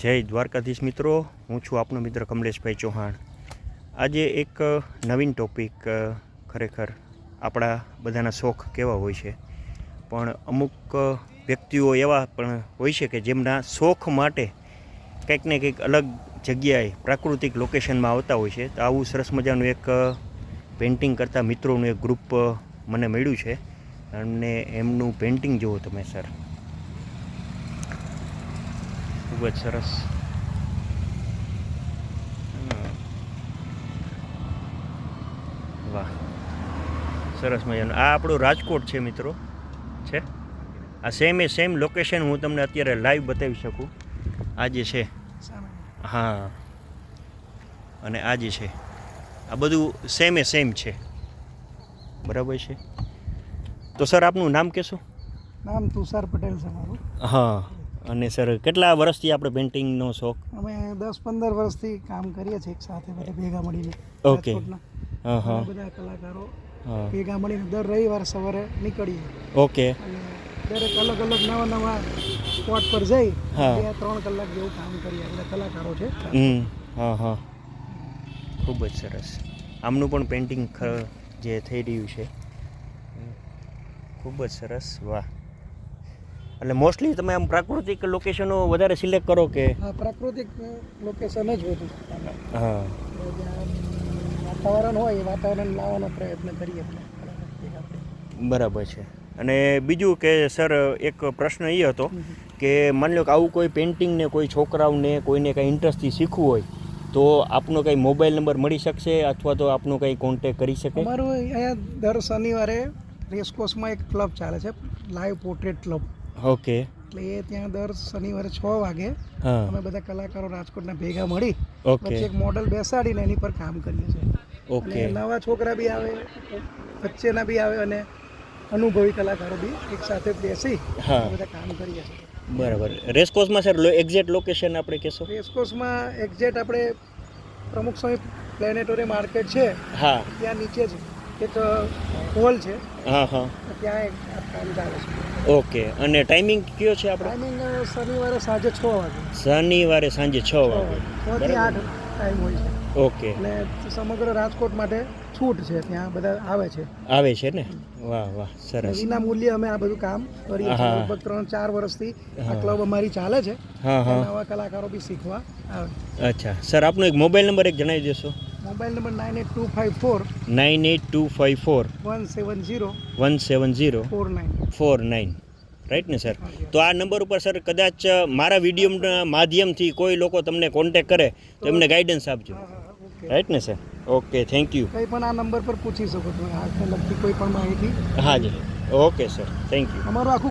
જય દ્વારકાધીશ મિત્રો. હું છું આપનો મિત્ર કમલેશભાઈ ચૌહાણ. આજે એક નવીન ટોપિક ખરેખર આપણા બધાના શોખ કેવા હોય છે. પણ અમુક વ્યક્તિઓ એવા પણ હોય છે કે જેમના શોખ માટે કંઈક ને કંઈક અલગ જગ્યાએ પ્રાકૃતિક લોકેશનમાં આવતા હોય છે. તો આવું સરસ મજાનું એક પેઇન્ટિંગ કરતા મિત્રોનું એક ગ્રુપ મને મળ્યું છે. અને એમનું પેઇન્ટિંગ જુઓ તમે સર ખૂબ જ સરસ વાહ. સરસ મજાનું. આ આપણું રાજકોટ છે મિત્રો. છે? આ સેમ એ સેમ લોકેશન હું તમને અત્યારે લાઈવ બતાવી શકું. આ જે છે. હા. અને આ જે છે. આ બધું સેમ એ સેમ છે. બરાબર છે? તો સર આપનું નામ કહેશો? નામ તુષાર પટેલ છે મારું. હા. અને સર કેટલા વર્ષથી આપણે પેઇન્ટિંગનો શોખ? અમે દસ પંદર વર્ષથી કામ કરીએ છીએ એક સાથે બધા ભેગા મળીને. ઓકે. બધા કલાકારો ભેગા મળીને દર રવિવાર સવારે નીકળીએ. ઓકે. દરેક અલગ અલગ નવા નવા સ્પોટ પર જઈ. બે ત્રણ કલાક જેવું કામ કરીએ. એટલે કલાકારો છે. હા હા. ખૂબ જ સરસ. આમનું પણ પેઇન્ટિંગ જે થઈ રહ્યું છે. ખૂબ જ સરસ. વાહ. એટલે મોસ્ટલી તમે આમ પ્રાકૃતિક લોકેશનો વધારે સિલેક્ટ કરો કે? હા પ્રાકૃતિક લોકેશન જ વધુ હા. વાતાવરણ હોય એ વાતાવરણ લાવવાનો પ્રયત્ન કરીએ. બરાબર છે. અને બીજું કે સર એક પ્રશ્ન એ હતો કે માની લો કે આવું કોઈ પેઇન્ટિંગને કોઈ છોકરાઓને કોઈને કંઈ ઇન્ટરેસ્ટથી શીખવું હોય તો આપનો કંઈ મોબાઈલ નંબર મળી શકશે અથવા તો આપનો કંઈ કોન્ટેક કરી શકે? અમારું અહીંયા દર શનિવારે રેસકોર્સમાં એક ક્લબ ચાલે છે લાઈવ પોર્ટ્રેટ ક્લબ ઓકે. એટલે એ ત્યાં દર શનિવારે છ વાગે અમે બધા કલાકારો રાજકોટના ભેગા મળી ઓકે. એક મોડલ બેસાડીને એની પર કામ કરીએ છીએ. ઓકે. નવા છોકરા બી આવે વચ્ચેના બી આવે અને અનુભવી કલાકારો બી એક સાથે બેસી હા. બધા કામ કરીએ છીએ. બરાબર. રેસકોર્સમાં સર એક્ઝેક્ટ લોકેશન આપણે કહેશો? રેસકોર્સમાં એક્ઝેક્ટ આપણે પ્રમુખ સ્વામી પ્લેનેટોરી માર્કેટ છે. હા. ત્યાં નીચે જ એક હોલ છે. હા હા. ત્યાં એક કામ ચાલે છે. ઓકે. અને ટાઈમિંગ કયો છે આપણો? ટાઈમિંગ શનિવારે સાંજે છ વાગે. શનિવારે સાંજે છ વાગે. છ થી આઠ ટાઈમ હોય છે. ઓકે. અને સમગ્ર રાજકોટ માટે છૂટ છે ત્યાં બધા આવે છે. આવે છે ને? વાહ વાહ. સરસ. વિના મૂલ્યે અમે આ બધું કામ કરીએ લગભગ ત્રણ ચાર વર્ષથી આ ક્લબ અમારી ચાલે છે. હા હા. નવા કલાકારો બી શીખવા આવે. અચ્છા. સર આપનો એક મોબાઈલ નંબર એક જણાવી દેશો. Mobile number nine eight two five four nine eight two five four one seven zero one seven zero four nine. Four nine. Right ને સર તો આ નંબર ઉપર સર કદાચ મારા વિડીયોના માધ્યમથી કોઈ લોકો તમને કોન્ટેક કરે તો એમને ગાઈડન્સ આપજો. રાઈટ ને સર ઓકે થેન્ક યુ કંઈ પણ આ નંબર પર પૂછી શકો તમે આ લગતી કોઈ પણ માહિતી. હા જી. ઓકે સર થેન્ક યુ અમારું આખું